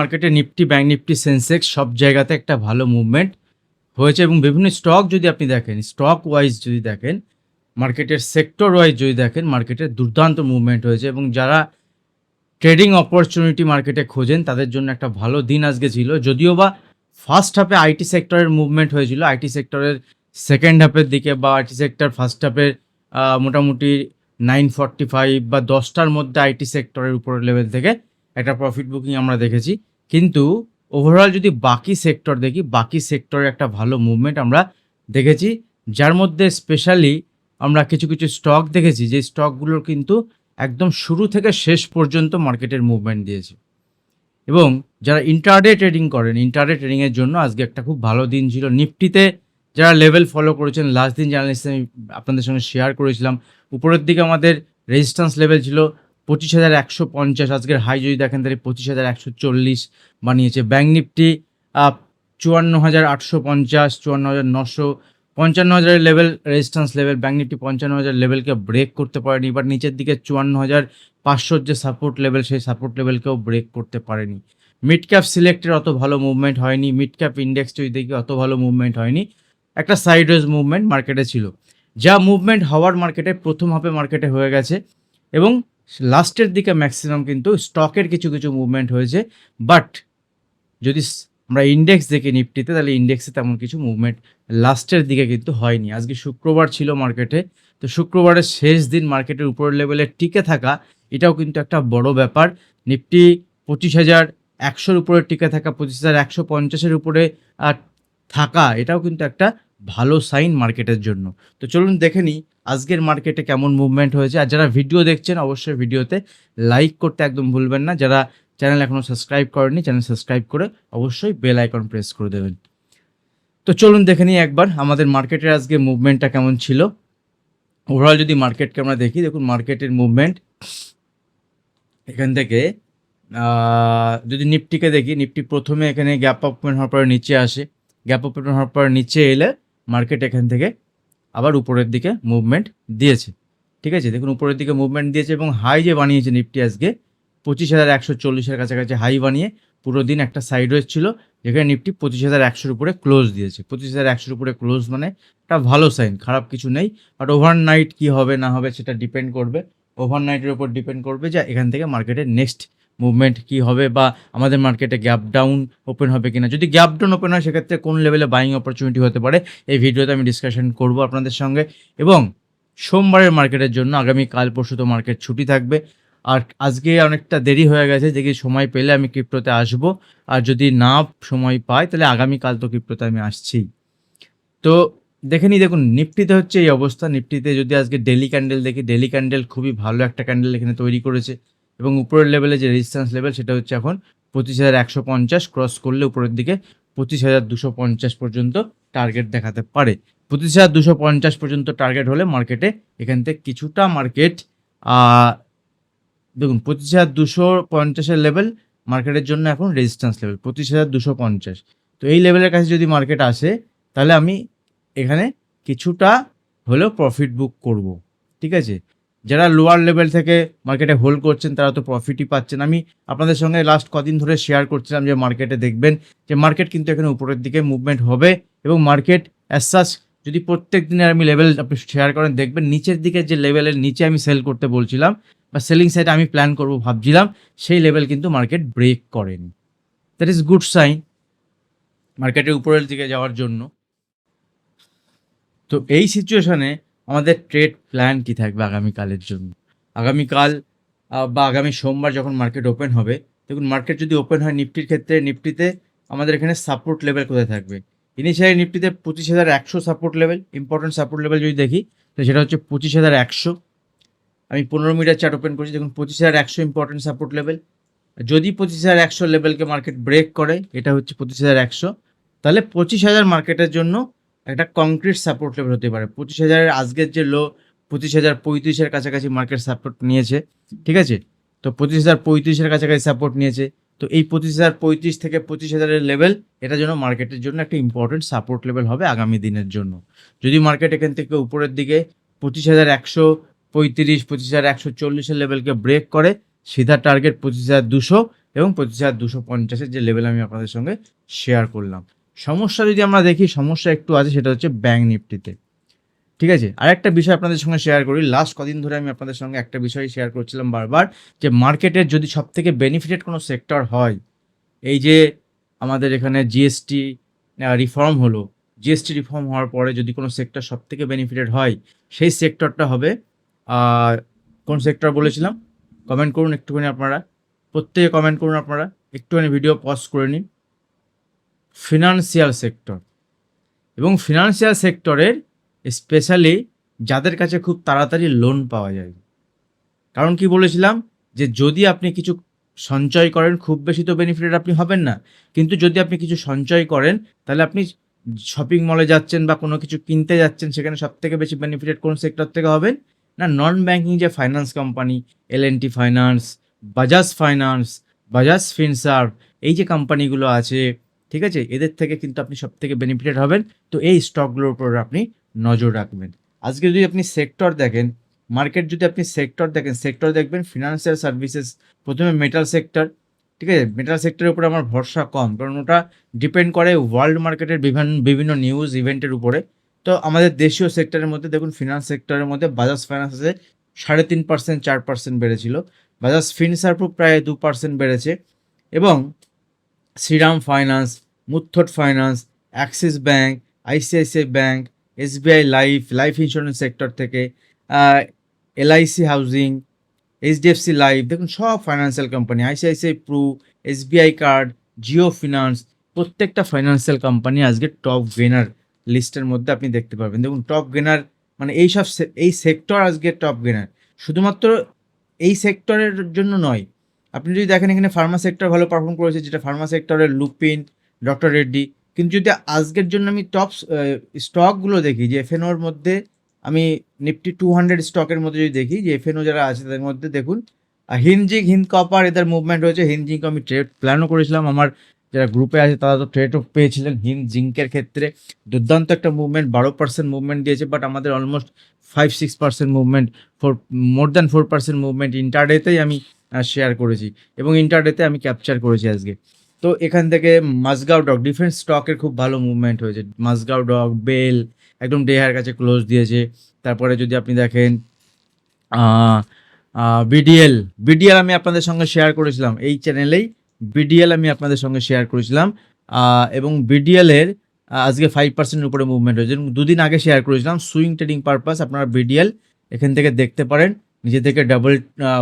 মার্কেটে Nifty bank Nifty, Sensex সব জায়গাতে একটা ভালো মুভমেন্ট হয়েছে এবং বিভিন্ন স্টক যদি আপনি দেখেন স্টক ওয়াইজ যদি দেখেন মার্কেটের সেক্টর ওয়াইজ যদি দেখেন মার্কেটের দুর্দান্ত মুভমেন্ট হয়েছে এবং যারা ট্রেডিং অপরচুনিটি মার্কেটে খোঁজেন, তাদের জন্য একটা ভালো দিন আজকে ছিল। যদিও বা ফার্স্ট হাফে আইটি সেক্টরের মুভমেন্ট হয়েছিল আইটি সেক্টরের সেকেন্ড হাফের দিকে বা আইটি সেক্টর ফার্স্ট হাফের মোটামুটি নাইন ফর্টি ফাইভ বা দশটার মধ্যে আইটি সেক্টরের উপরের লেভেল থেকে একটা প্রফিট বুকিং আমরা দেখেছি। কিন্তু ওভারঅল যদি বাকি সেক্টর দেখি, বাকি সেক্টরে একটা ভালো মুভমেন্ট আমরা দেখেছি, যার মধ্যে স্পেশালি আমরা কিছু কিছু স্টক দেখেছি, যে স্টকগুলোর কিন্তু একদম শুরু থেকে শেষ পর্যন্ত মার্কেটের মুভমেন্ট দিয়েছে। এবং যারা ইন্টারডে ট্রেডিং করেন ইন্টারডে ট্রেডিংয়ের জন্য আজকে একটা খুব ভালো দিন ছিল। নিফটিতে যারা লেভেল ফলো করেছেন লাস্ট দিন জার্নালিস্ট আমি আপনাদের সঙ্গে শেয়ার করেছিলাম, উপরের দিকে আমাদের রেজিস্ট্যান্স লেভেল ছিল পঁচিশ হাজার একশো পঞ্চাশ, আজকের হাই যদি দেখেন তাহলে পঁচিশ হাজার একশো চল্লিশ বানিয়েছে। ব্যাঙ্ক নিফটি চুয়ান্ন হাজার আটশো পঞ্চাশ, চুয়ান্ন হাজার নশো পঞ্চান্ন হাজারের level resistance level Bank Nifty পঞ্চান্ন হাজার লেভেলকে ব্রেক করতে পারেনি এবার নিচের দিকে চুয়ান্ন হাজার পাঁচশোর যে সাপোর্ট লেভেল সেই সাপোর্ট লেভেলকেও ব্রেক করতে পারেনি। মিড ক্যাপ সিলেক্টের অত ভালো মুভমেন্ট হয়নি মিড ক্যাপ ইন্ডেক্স যদি দেখি অত ভালো মুভমেন্ট হয়নি, একটা সাইডওয়েজ মুভমেন্ট মার্কেটে ছিল। যা মুভমেন্ট হওয়ার মার্কেটে প্রথম হাফে মার্কেটে হয়ে গেছে এবং লাস্টের দিকে ম্যাক্সিমাম কিন্তু স্টকের কিছু কিছু মুভমেন্ট হয়েছে বাট যদি আমরা ইন্ডেক্স দেখি নিফটিতে তাহলে ইন্ডেক্সে তেমন কিছু মুভমেন্ট লাস্টের দিকে কিন্তু হয়নি। আজকে শুক্রবার ছিল মার্কেটে তো শুক্রবারের শেষ দিন মার্কেটের উপরের লেভেলে টিকে থাকা, এটাও কিন্তু একটা বড় ব্যাপার। নিফটি পঁচিশ হাজার একশোর উপরে টিকে থাকা, পঁচিশ হাজার একশো পঞ্চাশের উপরে থাকা, এটাও কিন্তু একটা ভালো সাইন মার্কেটের জন্য। তো চলুন দেখে নিই আজকের মার্কেটে কেমন মুভমেন্ট হয়েছে। আর যারা ভিডিও দেখছেন, অবশ্যই ভিডিওতে লাইক করতে একদম ভুলবেন না। যারা চ্যানেল এখনও সাবস্ক্রাইব করেনি চ্যানেল সাবস্ক্রাইব করে অবশ্যই বেল আইকন প্রেস করে দেবেন। তো চলুন দেখে নিই একবার আমাদের মার্কেটের আজকে মুভমেন্টটা কেমন ছিল। ওভারঅল যদি মার্কেটকে আমরা দেখি, দেখুন মার্কেটের মুভমেন্ট এখান থেকে যদি নিফটিকে দেখি নিফটি প্রথমে এখানে গ্যাপ ওপেন হওয়ার পরে নিচে আসে। গ্যাপ ওপেন হওয়ার পরে নিচে এলে মার্কেট এখান থেকে আবার উপরের দিকে মুভমেন্ট দিয়েছে। ঠিক আছে? দেখুন, উপরের দিকে মুভমেন্ট দিয়েছে এবং হাই যে বানিয়েছে নিফটি আজকে, পঁচিশ হাজার একশো চল্লিশের কাছাকাছি হাই বানিয়ে পুরো দিন একটা সাইডওয়েজ ছিল, যেখানে নিফটি পঁচিশ হাজার একশোর উপরে ক্লোজ দিয়েছে। পঁচিশ হাজার একশোর উপরে ক্লোজ মানে একটা ভালো সাইন খারাপ কিছু নেই। বাট ওভারনাইট কী হবে না হবে সেটা ডিপেন্ড করবে। ওভারনাইটের উপর ডিপেন্ড করবে যে এখান থেকে মার্কেটের নেক্সট মুভমেন্ট কি হবে বা আমাদের মার্কেটে গ্যাপ ডাউন ওপেন হবে কিনা? যদি গ্যাপ ডাউন ওপেন হয়, সেক্ষেত্রে কোন লেভেলে বাইং অপরচুনিটি হতে পারে? এই ভিডিওতে আমি ডিসকাশন করব আপনাদের সঙ্গে। এবং সোমবারের মার্কেটের জন্য আগামী কাল পরশু তো মার্কেট ছুটি থাকবে। আর আজকে অনেকটা দেরি হয়ে গেছে, দেখি সময় পেলে আমি ক্রিপ্টোতে আসব। আর যদি না সময় পাই, তাহলে আগামীকাল তো ক্রিপ্টোতে আমি আসছি। তো দেখে নিই, দেখুন, নিফটিতে হচ্ছে এই অবস্থা। নিফটিতে যদি আজকে ডেলি ক্যান্ডেল দেখি ডেলি ক্যান্ডেল খুবই ভালো একটা ক্যান্ডেল এখানে তৈরি করেছে। এবং উপরের লেভেলে যে রেজিস্ট্যান্স লেভেল সেটা হচ্ছে এখন পঁচিশ হাজার একশো পঞ্চাশ ক্রস করলে উপরের দিকে পঁচিশ হাজার দুশো পঞ্চাশ পর্যন্ত টার্গেট দেখাতে পারে। পঁচিশ হাজার দুশো পঞ্চাশ পর্যন্ত টার্গেট হলে মার্কেটে এখান থেকে কিছুটা মার্কেট দেখুন পঁচিশ হাজার দুশো পঞ্চাশের লেভেল মার্কেটের জন্য এখন রেজিস্ট্যান্স লেভেল পঁচিশ হাজার দুশো পঞ্চাশ। তো এই লেভেলের কাছে যদি মার্কেট আসে, তাহলে আমি এখানে কিছুটা হলেও প্রফিট বুক করব। ঠিক আছে? যারা লোয়ার লেভেল থেকে মার্কেটে হোল্ড করছেন, তারা তো প্রফিটই পাচ্ছেন। আমি আপনাদের সঙ্গে লাস্ট কদিন ধরে শেয়ার করছিলাম যে মার্কেটে দেখবেন যে মার্কেট কিন্তু এখানে উপরের দিকে মুভমেন্ট হবে এবং মার্কেট অ্যাজ সাচ যদি প্রত্যেক দিনের আমি লেভেল আপনি শেয়ার করেন, দেখবেন নিচের দিকে যে লেভেলের নিচে আমি সেল করতে বলছিলাম বা সেলিং সাইড আমি প্ল্যান করব ভাবছিলাম, সেই লেভেল কিন্তু মার্কেট ব্রেক করেনি। দ্যাট ইজ গুড সাইন মার্কেটের উপরের দিকে যাওয়ার জন্য। তো এই সিচুয়েশনে আমাদের ট্রেড প্ল্যান কি থাকবে আগামীকালের জন্য? আগামীকাল বা আগামী সোমবার যখন মার্কেট ওপেন হবে, দেখুন মার্কেট যদি ওপেন হয় নিফটির ক্ষেত্রে, নিফটিতে আমাদের এখানে সাপোর্ট লেভেল কোথায় থাকবে? ইনিশিয়ালি নিফটিতে পঁচিশ হাজার একশো support level important support level যদি দেখি তো সেটা হচ্ছে পঁচিশ হাজার একশো। আমি পনেরো মিটার চার্ট ওপেন করছি, দেখুন পঁচিশ হাজার একশো ইম্পর্টেন্ট সাপোর্ট লেভেল যদি পঁচিশ হাজার একশো লেভেলকে মার্কেট ব্রেক করে, এটা হচ্ছে পঁচিশ হাজার একশো। তাহলে পঁচিশ হাজার মার্কেটের জন্য একটা কংক্রিট সাপোর্ট লেভেল হতে পারে। পঁচিশ হাজারের আজকের যে লো পঁচিশ হাজার পঁয়ত্রিশের কাছাকাছি মার্কেট সাপোর্ট নিয়েছে, ঠিক আছে? তো পঁচিশ হাজার পঁয়ত্রিশের কাছাকাছি সাপোর্ট নিয়েছে, তো এই পঁচিশ হাজার পঁয়ত্রিশ থেকে পঁচিশ হাজারের লেভেল এটা যেন মার্কেটের জন্য একটা ইম্পর্টেন্ট সাপোর্ট লেভেল হবে আগামী দিনের জন্য। যদি মার্কেট এখান থেকে উপরের দিকে পঁচিশ হাজার একশো পঁয়ত্রিশ, পঁচিশ হাজার একশো চল্লিশের লেভেলকে ব্রেক করে, সিধা টার্গেট পঁচিশ হাজার দুশো এবং পঁচিশ হাজার দুশো পঞ্চাশের যে লেভেল আমি আপনাদের সঙ্গে শেয়ার করলাম। সমস্যা যদি আমরা দেখি, সমস্যা একটু আছে, সেটা হচ্ছে ব্যাঙ্ক নিফটিতে ঠিক আছে? আরেকটা বিষয় আপনাদের সঙ্গে শেয়ার করি। লাস্ট কদিন ধরে আমি আপনাদের সঙ্গে একটা বিষয় শেয়ার করছিলাম বারবার, যে মার্কেটের যদি সব থেকে বেনিফিটেড কোনো সেক্টর হয়, এই যে আমাদের এখানে জিএসটি রিফর্ম হলো। জিএসটি রিফর্ম হওয়ার পরে যদি কোনো সেক্টর সব থেকে বেনিফিটেড হয়, সেই সেক্টরটা হবে কোন সেক্টর বলেছিলাম? কমেন্ট করুন একটুখানি আপনারা। প্রত্যেকে কমেন্ট করুন আপনারা। একটুখানি ভিডিও পজ করে নিন। ফিনান্সিয়াল সেক্টর এবং ফিনান্সিয়াল সেক্টরের স্পেশালি যাদের কাছে খুব তাড়াতাড়ি লোন পাওয়া যায়। কারণ কি বলেছিলাম? যে যদি আপনি কিছু সঞ্চয় করেন, খুব বেশি তো বেনিফিটেড আপনি হবেন না। কিন্তু যদি আপনি কিছু সঞ্চয় করেন, তাহলে আপনি শপিং মলে যাচ্ছেন বা কোনো কিছু কিনতে যাচ্ছেন, সেখানে সব থেকে বেশি বেনিফিটেড কোন সেক্টর থেকে হবেন? না নন ব্যাঙ্কিং যে finance company L N T Finance Bajaj Finance Bajaj Finserv এই যে কোম্পানিগুলো আছে ঠিক আছে? এদের থেকে কিন্তু আপনি সব থেকে বেনিফিটেড হবেন। তো এই স্টকগুলোর উপর আপনি নজর রাখবেন। আজকে যদি আপনি সেক্টর দেখেন মার্কেট যদি আপনি সেক্টর দেখেন সেক্টর দেখবেন ফিনান্সিয়াল সার্ভিসেস প্রথমে মেটাল সেক্টর ঠিক আছে? মেটাল সেক্টরের উপরে আমার ভরসা কম, কারণ ওটা ডিপেন্ড করে ওয়ার্ল্ড মার্কেটের বিভিন্ন বিভিন্ন নিউজ ইভেন্টের উপরে। তো আমাদের দেশীয় সেক্টরের মধ্যে দেখুন ফিনান্স সেক্টরের মধ্যে বাজাজ ফাইন্যান্স সাড়ে তিন পার্সেন্ট চার পার্সেন্ট বেড়েছিল। বাজাজ ফিনসার্ভও প্রায় দু পার্সেন্ট বেড়েছে। এবং Shriram finance, Muthoot finance, Axis bank ICICI bank SBI life life insurance sector থেকে এলআইসি হাউজিং, এইচডিএফসি লাইফ, দেখুন সব financial company, ICICI Pru SBI card, Jio finance, প্রত্যেকটা ফাইন্যান্সিয়াল কোম্পানি আজকে টপ গেনার লিস্টের মধ্যে আপনি দেখতে পারবেন দেখুন টপ গেনার মানে এই সব সে- এই সেক্টর আজকে টপ গেনার শুধুমাত্র এই সেক্টরের জন্য নয় আপনি যদি দেখেন এখানে ফার্মা সেক্টর ভালো পারফর্ম করেছে, যেটা ফার্মা সেক্টরের লুপিন ডক্টর রেড্ডি কিন্তু যদি আজকের জন্য আমি টপ স্টকগুলো দেখি, যে এফএনওর মধ্যে আমি নিফটি টু হান্ড্রেড স্টকের মধ্যে যদি দেখি, যে এফএনও যারা আছে তাদের মধ্যে দেখুন হিনজিং হিন্দ কপার এদের মুভমেন্ট হয়েছে হিনজিংকে আমি ট্রেড প্ল্যানও করেছিলাম। আমার যারা গ্রুপে আছে তারা তো ট্রেডও পেয়েছিলেন হিন্দ জিঙ্কের ক্ষেত্রে। দুর্দান্ত একটা মুভমেন্ট বারো পার্সেন্ট মুভমেন্ট দিয়েছে বাট আমাদের almost five six percent movement four more than four percent movement ইন্টারডেতেই আমি শেয়ার করেছি এবং ইন্টারডেতে আমি ক্যাপচার করেছি আজকে। তো এখান থেকে মাসগাঁও ডক ডিফেন্স স্টকের খুব ভালো মুভমেন্ট হয়েছে। মাসগাঁও ডক বেল একদম ডেহার কাছে ক্লোজ দিয়েছে। তারপরে যদি আপনি দেখেন বিডিএল বিডিএল আমি আপনাদের সঙ্গে শেয়ার করেছিলাম। এই চ্যানেলেই বিডিএল আমি আপনাদের সঙ্গে শেয়ার করেছিলাম। এবং বিডিএলের আজকে ফাইভ পার্সেন্টের উপরে মুভমেন্ট হয়েছে। দুদিন আগে শেয়ার করেছিলাম। সুইং ট্রেডিং পারপাস আপনারা বিডিএল এখান থেকে দেখতে পারেন। নিজে থেকে ডাবল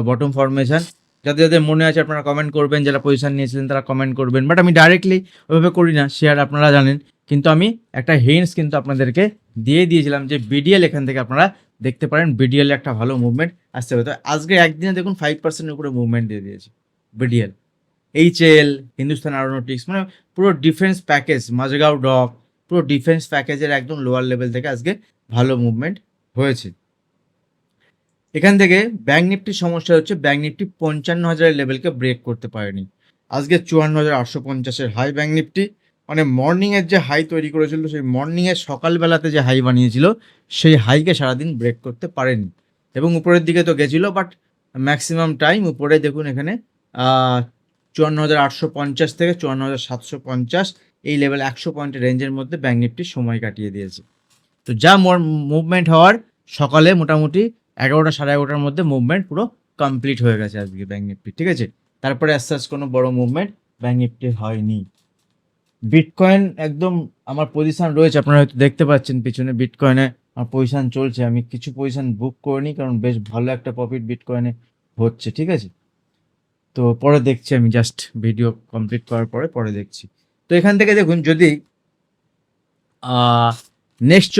বটম ফরমেশন যাদের যাদের মনে আছে আপনারা কমেন্ট করবেন, যারা পজিশন নিয়েছিলেন তারা কমেন্ট করবেন। বাট আমি ডাইরেক্টলি ওইভাবে করি না শেয়ার আপনারা জানেন। কিন্তু আমি একটা হিন্টস কিন্তু আপনাদেরকে দিয়ে দিয়েছিলাম যে বিডিএল এখান থেকে আপনারা দেখতে পারেন। বিডিএল একটা ভালো মুভমেন্ট আসতে হবে তো আজকে একদিনে দেখুন ফাইভ পার্সেন্টের উপরে মুভমেন্ট দিয়ে দিয়েছে বিডিএল এইচএল হিন্দুস্তান অ্যারোনটিক্স মানে পুরো ডিফেন্স প্যাকেজ মাঝগাঁও ডক পুরো ডিফেন্স প্যাকেজের একদম লোয়ার লেভেল থেকে আজকে ভালো মুভমেন্ট হয়েছে। এখান থেকে ব্যাঙ্ক নিফটির সমস্যা হচ্ছে ব্যাঙ্ক নিফটি পঞ্চান্ন হাজারের লেভেলকে ব্রেক করতে পারেনি। আজকে চুয়ান্ন হাজার আটশো পঞ্চাশের হাই ব্যাঙ্ক নিফটি মানে মর্নিংয়ের যে হাই তৈরি করেছিল, সেই মর্নিংয়ের সকালবেলাতে যে হাই বানিয়েছিল, সেই হাইকে সারাদিন ব্রেক করতে পারেনি। এবং উপরের দিকে তো গেছিল বাট ম্যাক্সিমাম টাইম উপরে দেখুন এখানে চুয়ান্ন হাজার আটশো পঞ্চাশ থেকে চুয়ান্ন হাজার সাতশো পঞ্চাশ, এই লেভেল একশো পয়েন্টের রেঞ্জের মধ্যে ব্যাঙ্ক নিফটি সময় কাটিয়ে দিয়েছে। তো যা মুভমেন্ট হওয়ার, সকালে মোটামুটি এগারোটা সাড়ে এগারোটার মধ্যে মুভমেন্ট পুরো কমপ্লিট হয়ে গেছে আজকে ব্যাঙ্ক নিফটি ঠিক আছে? তারপরে আস্তে আস্তে কোনো বড় মুভমেন্ট ব্যাঙ্ক নিফটি হয়নি। বিটকয়েন একদম আমার পজিশন রয়েছে, আপনারা হয়তো দেখতে পাচ্ছেন পিছনে বিটকয়েনে আমার পজিশন চলছে। আমি কিছু পজিশন বুক করিনি, কারণ বেশ ভালো একটা প্রফিট বিটকয়েনে হচ্ছে, ঠিক আছে? তো পরে দেখছি, আমি জাস্ট ভিডিও কমপ্লিট করার পরে পরে দেখছি। তো এখান থেকে দেখুন, যদি নেক্সট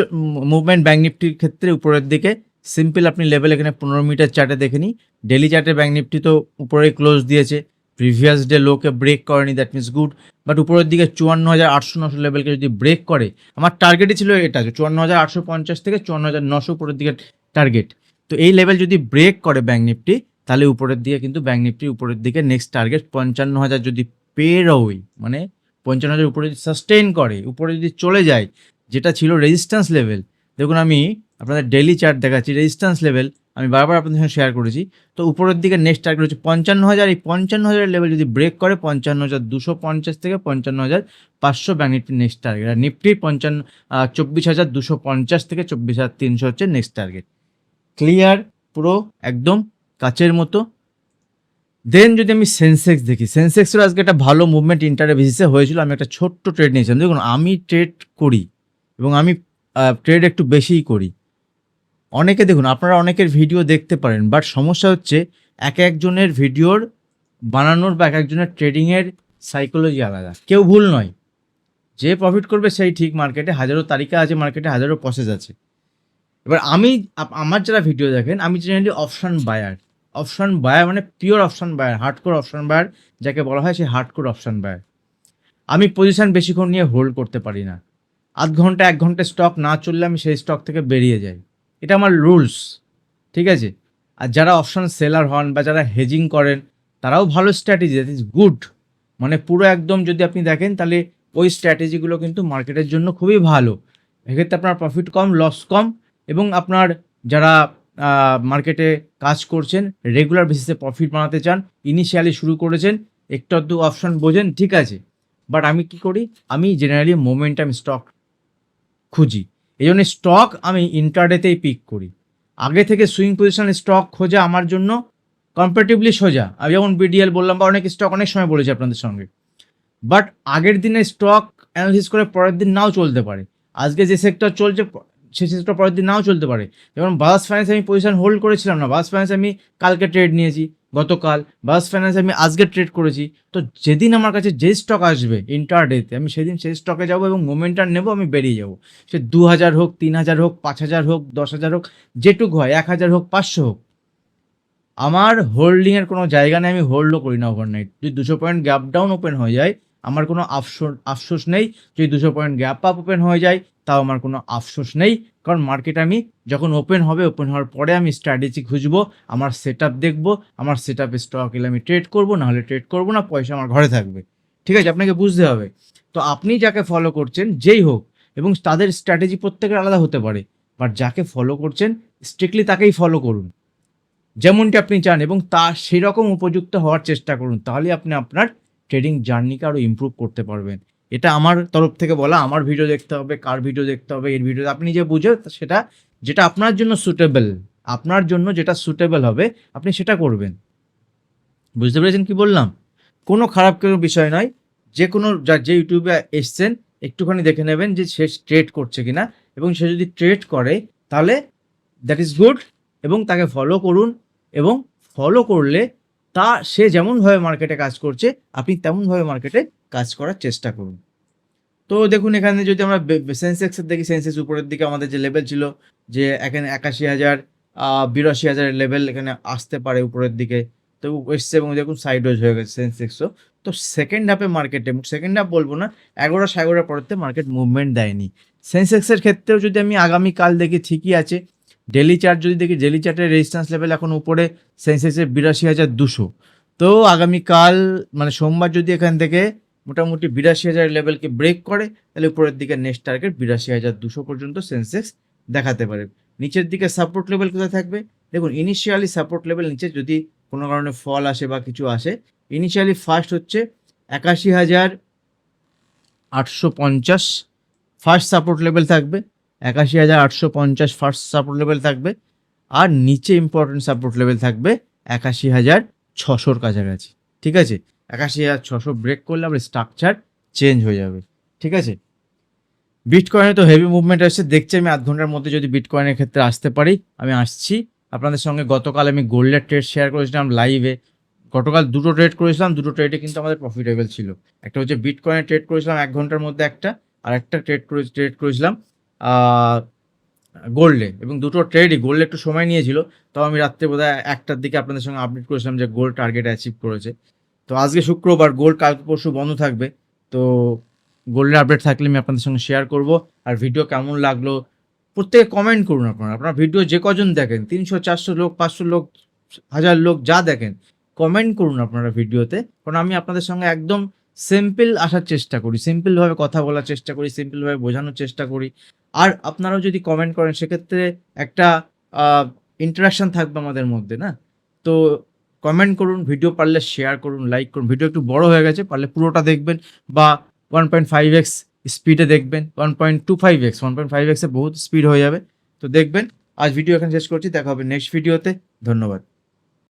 মুভমেন্ট ব্যাঙ্ক নিফটির ক্ষেত্রে উপরের দিকে সিম্পল আপনি লেভেল এখানে পনেরো মিটার চার্টে দেখে নিই ডেলি চার্টে ব্যাঙ্ক নিফটি তো উপরে ক্লোজ দিয়েছে। প্রিভিয়াস ডে লোকে ব্রেক করেনি দ্যাট মিনস গুড বাট উপরের দিকে চুয়ান্ন হাজার আটশো নশো লেভেলকে যদি ব্রেক করে, আমার টার্গেটই ছিল এটা চুয়ান্ন হাজার আটশো পঞ্চাশ থেকে চুয়ান্ন হাজার নশো উপরের দিকে টার্গেট তো এই লেভেল যদি ব্রেক করে ব্যাঙ্ক নিফটি তাহলে উপরের দিকে কিন্তু ব্যাঙ্ক নিফটি উপরের দিকে নেক্সট টার্গেট পঞ্চান্ন হাজার যদি পেরোই মানে পঞ্চান্ন হাজার উপরে যদি সাস্টেইন করে, উপরে যদি চলে যায়, যেটা ছিল রেজিস্ট্যান্স লেভেল দেখুন আমি আপনাদের ডেলি চার্ট দেখাচ্ছি রেজিস্ট্যান্স লেভেল আমি বারবার আপনাদের সঙ্গে শেয়ার করেছি। তো উপরের দিকে নেক্সট টার্গেট হচ্ছে পঞ্চান্ন হাজার এই পঞ্চান্ন হাজারের লেভেল যদি ব্রেক করে পঞ্চান্ন হাজার দুশো পঞ্চাশ থেকে পঞ্চান্ন হাজার পাঁচশো ব্যাঙ্ক নিফটির নেক্সট টার্গেট আর নিফটির পঞ্চান্ন চব্বিশ হাজার দুশো পঞ্চাশ থেকে চব্বিশ হাজার তিনশো হচ্ছে নেক্সট টার্গেট ক্লিয়ার পুরো, একদম, কাচের মতো। দেন যদি আমি সেন্সেক্স দেখি সেন্সেক্সের আজকে একটা ভালো মুভমেন্ট ইন্টারে বেসিসে হয়েছিল, আমি একটা ছোট্ট ট্রেড নিয়েছিলাম। দেখুন, আমি ট্রেড করি এবং আমি ট্রেড একটু বেশিই করি। অনেকে দেখুন, আপনারা অনেকের ভিডিও দেখতে পারেন, বাট সমস্যা হচ্ছে এক একজনের ভিডিওর বানানোর বা এক একজনের ট্রেডিংয়ের সাইকোলজি আলাদা। কেউ ভুল নয়। যে প্রফিট করবে সেই ঠিক মার্কেটে হাজারো তালিকা আছে মার্কেটে হাজারো প্রসেস আছে। এবার আমি আমার যারা ভিডিও দেখেন, আমি generally option buyer option buyer মানে pure option buyer hardcore option buyer যাকে বলা হয় সেই হার্ডকোর অপশান বায়ার আমি পজিশন বেশিক্ষণ নিয়ে হোল্ড করতে পারি না। আধ ঘণ্টা, এক ঘণ্টা স্টক না চললে আমি সেই স্টক থেকে বেরিয়ে যাই। এটা আমার রুলস ঠিক আছে? আর যারা অপশন সেলার হন বা যারা হেজিং করেন, তারাও ভালো স্ট্র্যাটেজি দ্যাট ইজ গুড মানে পুরো একদম যদি আপনি দেখেন, তাহলে ওই স্ট্র্যাটেজিগুলো কিন্তু মার্কেটের জন্য খুবই ভালো। এক্ষেত্রে আপনার প্রফিট কম লস কম, এবং আপনার যারা মার্কেটে কাজ করছেন রেগুলার বেসিসে প্রফিট বানাতে চান ইনিশিয়ালি শুরু করেছেন, একটু আধটু অপশন বোঝেন, ঠিক আছে? বাট আমি কি করি? আমি জেনারেলি মোমেন্টাম স্টক খুঁজি। এই জন্য স্টক আমি ইন্টারডেতেই পিক করি। আগে থেকে সুইং পজিশনে স্টক খোঁজা আমার জন্য কম্পারেটিভলি সোজা। আমি যেমন বিডিএল বললাম বা অনেক স্টক অনেক সময় বলেছি আপনাদের সঙ্গে। বাট আগের দিনে স্টক অ্যানালিসিস করে পরের দিন নাও চলতে পারে। আজকে যে সেক্টর চলছে, সে সেক্টর পরের দিন নাও চলতে পারে। যেমন বাস ফাইন্যান্স আমি পজিশন হোল্ড করেছিলাম না। বাস ফাইন্যান্স আমি কালকে ট্রেড নিয়েছি। গতকাল বাস ফাইন্যান্স আমি আজকে ট্রেড করেছি। তো যেদিন আমার কাছে যে স্টক আসবে ইন্টার ডেতে আমি সেদিন সেই স্টকে যাব এবং মোমেন্টার নেব, আমি বেরিয়ে যাব। সে দু হাজার হোক তিন হাজার হোক পাঁচ হাজার হোক দশ হাজার হোক, যেটুকু হয় এক হাজার হোক, পাঁচশো হোক। আমার হোল্ডিংয়ের কোনো জায়গা নেই, আমি হোল্ডও করি না ওভারনাইট যদি দুশো পয়েন্ট গ্যাপ ডাউন ওপেন হয়ে যায় আমার কোনো আফসোস আফসোস নেই। যদি দুশো পয়েন্ট গ্যাপ আপ ওপেন হয়ে যায়, তাও আমার কোনো আফসোস নেই। কারণ মার্কেট আমি যখন ওপেন হবে ওপেন হওয়ার পরে আমি স্ট্র্যাটেজি খুঁজবো, আমার সেট আপ দেখব, আমার সেট আপে স্টক এলে আমি ট্রেড করব, নাহলে ট্রেড করব না, পয়সা আমার ঘরে থাকবে। ঠিক আছে? আপনাকে বুঝতে হবে। তো আপনি যাকে ফলো করছেন, যেই হোক, এবং তাদের স্ট্র্যাটেজি প্রত্যেকের আলাদা হতে পারে। বাট যাকে ফলো করছেন স্ট্রিক্টলি তাকেই ফলো করুন। যেমনটি আপনি চান, এবং তা সেরকম উপযুক্ত হওয়ার চেষ্টা করুন তাহলে আপনি আপনার ট্রেডিং জার্নিকে আরও ইমপ্রুভ করতে পারবেন। এটা আমার তরফ থেকে বলা, আমার ভিডিও দেখতে হবে, কার ভিডিও দেখতে হবে, এর ভিডিও আপনি যে বুঝে সেটা, যেটা আপনার জন্য সুটেবল আপনার জন্য যেটা সুটেবল হবে, আপনি সেটা করবেন। বুঝতে পেরেছেন কি বললাম? কোনো খারাপ কোনো বিষয় নয়, যে কোনো যা- যে ইউটিউবে এসছেন, একটুখানি দেখে নেবেন যে সে ট্রেড করছে কিনা, এবং সে যদি ট্রেড করে, তাহলে দ্যাট ইজ গুড এবং তাকে ফলো করুন, এবং ফলো করলে তা সে যেমনভাবে মার্কেটে কাজ করছে, আপনি তেমনভাবে মার্কেটে কাজ করার চেষ্টা করুন। তো দেখুন, এখানে যদি আমরা সেন্সেক্সের দেখি সেন্সেক্স উপরের দিকে আমাদের যে লেভেল ছিল, যে এখানে একাশি হাজার বিরাশি হাজারের লেভেল এখানে আসতে পারে উপরের দিকে। তো এসছে এবং দেখুন সাইডওয়েজ হয়ে গেছে সেন্সেক্সও তো সেকেন্ড হাফে মার্কেটে সেকেন্ড হাফ বলব না, এগারো সাড়ে এগারোটার পরেতে মার্কেট মুভমেন্ট দেয়নি। সেন্সেক্সের ক্ষেত্রেও যদি আমি আগামীকাল দেখি ঠিকই আছে ডেলি চার্ট যদি দেখি ডেলি চার্টের রেজিস্ট্যান্স লেভেল এখন উপরে সেন্সেক্সের বিরাশি হাজার দুশো। তো আগামীকাল মানে সোমবার যদি এখান থেকে মোটামুটি বিরাশি হাজার লেভেলকে ব্রেক করে, তাহলে উপরের দিকে নেক্সট টার্গেট বিরাশি হাজার দুশো পর্যন্ত সেন্সেক্স দেখাতে পারে। নিচের দিকে সাপোর্ট লেভেল কোথায় থাকবে? দেখুন ইনিশিয়ালি সাপোর্ট লেভেল নিচে যদি কোনো কারণে ফল আসে বা কিছু আসে ইনিশিয়ালি ফার্স্ট হচ্ছে একাশি হাজার আটশো পঞ্চাশ। ফার্স্ট সাপোর্ট লেভেল থাকবে একাশি হাজার আটশো পঞ্চাশ ফার্স্ট সাপোর্ট লেভেল থাকবে। আর নিচে ইম্পর্টেন্ট সাপোর্ট লেভেল থাকবে একাশি হাজার ছশোর কাছাকাছি। ঠিক আছে? একাশি হাজার ছশো ব্রেক করলে আবার স্ট্রাকচার চেঞ্জ হয়ে যাবে। ঠিক আছে? বিটকয়েনে তো হেভি মুভমেন্ট আসছে। দেখছি আমি আধ ঘণ্টার মধ্যে যদি বিটকয়েনের ক্ষেত্রে আসতে পারি, আমি আসছি। আপনাদের সঙ্গে গতকাল আমি গোল্ডের ট্রেড শেয়ার করেছিলাম লাইভে গতকাল দুটো ট্রেড করেছিলাম, দুটো ট্রেডে কিন্তু আমাদের প্রফিটেবল ছিল। একটা হচ্ছে বিটকয়েনে ট্রেড করেছিলাম এক ঘণ্টার মধ্যে একটা, আর একটা ট্রেড করে ট্রেড করেছিলাম গোল্ডে এবং দুটো ট্রেডই গোল্ডে একটু সময় নিয়েছিল, তাও আমি রাত্রে বোধহয় একটার দিকে আপনাদের সঙ্গে আপডেট করেছিলাম যে গোল্ড টার্গেট অ্যাচিভ করেছে। তো আজকে শুক্রবার গোল্ড কালকে পরশু বন্ধ থাকবে, তো গোল্ডের আপডেট থাকলে আমি আপনাদের সঙ্গে শেয়ার করব। আর ভিডিও কেমন লাগল, প্রত্যেকে কমেন্ট করুন আপনারা। আপনার ভিডিও যে কজন দেখেন, তিনশো, চারশো লোক, পাঁচশো লোক, হাজার লোক, যা দেখেন কমেন্ট করুন আপনারা ভিডিওতে কারণ আমি আপনাদের সঙ্গে একদম সিম্পল আসার চেষ্টা করি সিম্পলভাবে কথা বলার চেষ্টা করি সিম্পলভাবে বোঝানোর চেষ্টা করি। আর আপনারাও যদি কমেন্ট করেন, সেক্ষেত্রে একটা ইন্টারাকশন থাকবে আমাদের মধ্যে, না? তো কমেন্ট করুন ভিডিও পারলে শেয়ার করুন লাইক করুন। ভিডিও একটু বড় হয়ে গেছে, পারলে পুরোটা দেখবেন বা ওয়ান পয়েন্ট ফাইভ এক্স স্পিডে দেখবেন one point two five x one point five এক্সে বহুত স্পিড হয়ে যাবে। তো দেখবেন, আজ ভিডিও এখানে শেষ করছি, দেখা হবে নেক্সট ভিডিওতে ধন্যবাদ।